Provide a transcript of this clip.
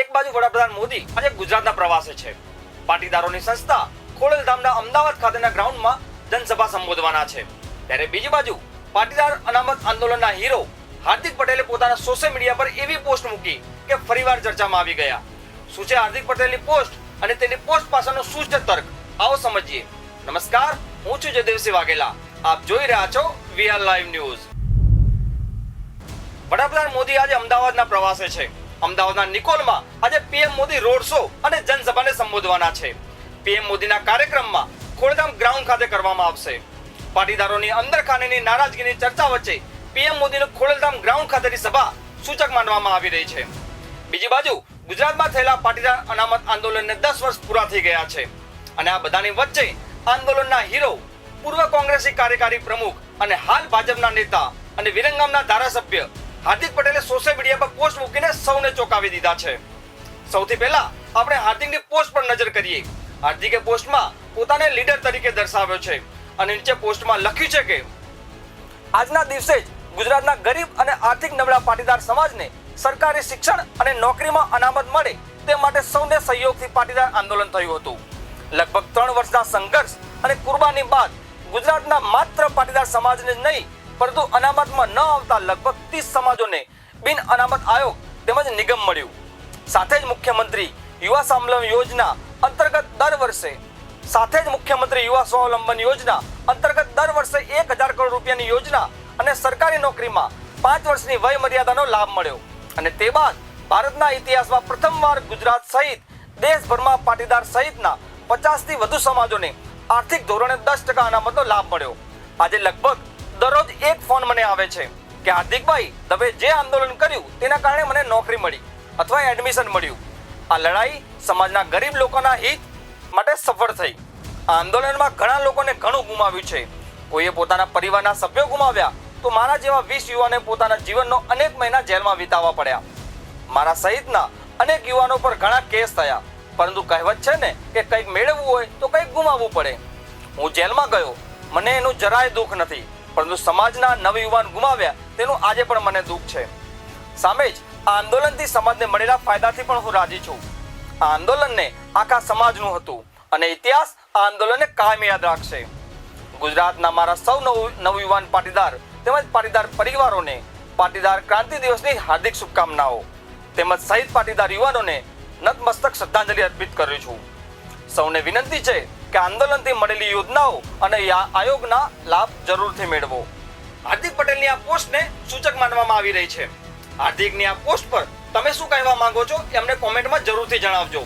એક બાજુ વડાપ્રધાન મોદી આજે ગુજરાતના પ્રવાસે છે. પાટીદારોની સંસ્થા ખોડલધામના અમદાવાદ ખાતેના ગ્રાઉન્ડમાં જનસભા સંબોધવાના છે. ત્યારે બીજી બાજુ પાટીદાર અનામત આંદોલનના હીરો હાર્દિક પટેલે પોતાના સોશિયલ મીડિયા પર એવી પોસ્ટ મૂકી કે ફરીવાર ચર્ચામાં આવી ગયા. શું છે હાર્દિક પટેલની પોસ્ટ અને તેની પોસ્ટ પાછળનો શું છે તર્ક? આવો સમજીએ. નમસ્કાર, હું છું જયદેવસિંહ વાઘેલા આપ જોઈ રહ્યા છો વીઆર લાઈવ ન્યૂઝ. વડાપ્રધાન મોદી આજે અમદાવાદના પ્રવાસે છે. અમદાવાદના નિકોલમાં આજે પીએમ મોદી રોડ શો અને જનસભાને સંબોધવાના છે. પીએમ મોદીના કાર્યક્રમમાં ખોડધામ ગ્રાઉન્ડ ખાતે કરવામાં આવશે. પાટીદારોની અંદરખાનેની નારાજગીની ચર્ચા વચ્ચે પીએમ મોદીનું ખોડલધામ ગ્રાઉન્ડ ખાતેની સભા સૂચક માનવામાં આવી રહી છે. બીજી બાજુ ગુજરાતમાં થયેલા પાટીદાર અનામત આંદોલનને દસ વર્ષ પૂરા થઈ ગયા છે. અને આ બધાની વચ્ચે આંદોલનના હીરો, પૂર્વ કોંગ્રેસી કાર્યકારી પ્રમુખ અને હાલ ભાજપના નેતા અને વિરંગામના ધારાસભ્ય હાર્દિક પટેલે સોશિયલ મીડિયા પર પોસ્ટ મૂકીને સૌને ચોંકાવી દીધા છે. સૌથી પહેલા આપણે હાર્દિકની પોસ્ટ પર નજર કરીએ. હાર્દિકે પોસ્ટમાં પોતાને લીડર તરીકે દર્શાવ્યો છે અને નીચે પોસ્ટમાં લખ્યું છે કે, આજના દિવસે જ ગુજરાતના ગરીબ અને આર્થિક નબળા પાટીદાર સમાજને સરકારી શિક્ષણ અને નોકરીમાં અનામત મળે તે માટે સૌને સહયોગથી પાટીદાર આંદોલન થયું હતું. લગભગ ત્રણ વર્ષના સંઘર્ષ અને કુરબાની બાદ ગુજરાતના માત્ર પાટીદાર સમાજને નહીં પરંતુ અનામતમાં ન આવતા લગભગ ત્રીસ સમાજોને બિન અનામત આયોગ તેમજ નિગમ મળ્યું. સાથે જ મુખ્યમંત્રી યુવા સ્વાવલંબન યોજના અંતર્ગત દર વર્ષે સાથે જ મુખ્યમંત્રી યુવા સ્વાવલંબન યોજના અંતર્ગત દર વર્ષે એક હજાર કરોડ રૂપિયાની યોજના અને સરકારી નોકરીમાં પાંચ વર્ષની વય મર્યાદાનો લાભ મળ્યો. અને તે બાદ ભારતના ઇતિહાસમાં પ્રથમવાર ગુજરાત સહિત દેશભરમાં પાટીદાર સહિતના પચાસથી વધુ સમાજોને આર્થિક ધોરણે દસ ટકા અનામતનો લાભ મળ્યો. આજે લગભગ દરરોજ મને આવે છે કે હાર્દિકભાઈ, તમે જે આંદોલન કર્યું તેના કારણે મને નોકરી મળી અથવા એડમિશન મળ્યું. આ લડાઈ સમાજના ગરીબ લોકોના હિત માટે સફળ થઈ. આ આંદોલનમાં ઘણા લોકોને ઘણું ગુમાવ્યું છે. કોઈએ પોતાના પરિવારના સભ્યો ગુમાવ્યા તો મારા જેવા વીસ યુવાને પોતાના જીવનનો અનેક મહિના જેલમાં વિતાવવા પડ્યા. મારા સહિતના અનેક યુવાનો પર ઘણા કેસ થયા. પરંતુ કહેવત છે ને કે કંઈક મેળવવું હોય તો કંઈક ગુમાવવું પડે. હું જેલમાં ગયો. મને એનું જરાય દુઃખ નથી. પરંતુ સમાજના નવયુવાન ગુમાવ્યા, તેનું આજે પણ મને દુઃખ છે. સામે જ આ આંદોલનથી સમાજને મળેલા ફાયદાથી પણ હું રાજી છું. આ આંદોલનને આખા સમાજનું હતું અને ઇતિહાસ આ આંદોલનને કાયમ યાદ રાખશે. ગુજરાતના મારા સૌ નવ નવયુવાન પાટીદાર તેમજ પાટીદાર પરિવારોને પાટીદાર ક્રાંતિ દિવસની હાર્દિક શુભકામનાઓ તેમજ શહીદ પાટીદાર યુવાનોને નતમસ્તક શ્રદ્ધાંજલિ અર્પિત કરું છું. સૌને વિનંતી છે કે આંદોલનથી મળેલી યોજનાઓ અને આયોગના લાભ જરૂરથી મેળવો. હાર્દિક પટેલની આ પોસ્ટને સૂચક માનવામાં આવી રહી છે. હાર્દિકની આ પોસ્ટ પર તમે શું કહેવા માંગો છો એ અમને કોમેન્ટમાં જરૂરથી જણાવજો.